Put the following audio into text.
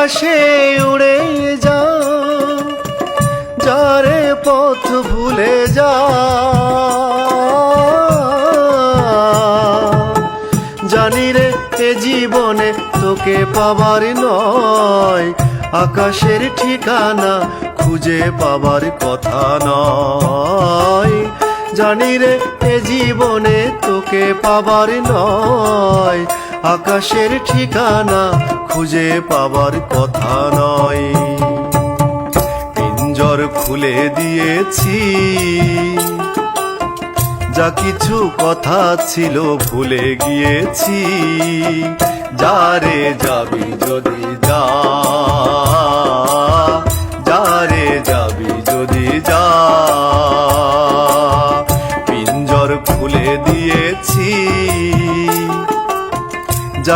আকাশে উড়ে যা, যারে পথ ভুলে যা। জানি রে, এ জীবনে তোকে পাবার নয়, আকাশের ঠিকানা খুঁজে পাবার কথা নয়। জানি রে, এ জীবনে তোকে পাবার নয় আকাশের ঠিকানা খুঁজে পাবার কথা নয়। পিঞ্জর খুলে দিয়েছি। যা কিছু কথা ছিল ভুলে গিয়েছি। যারে যাবি যদি যা।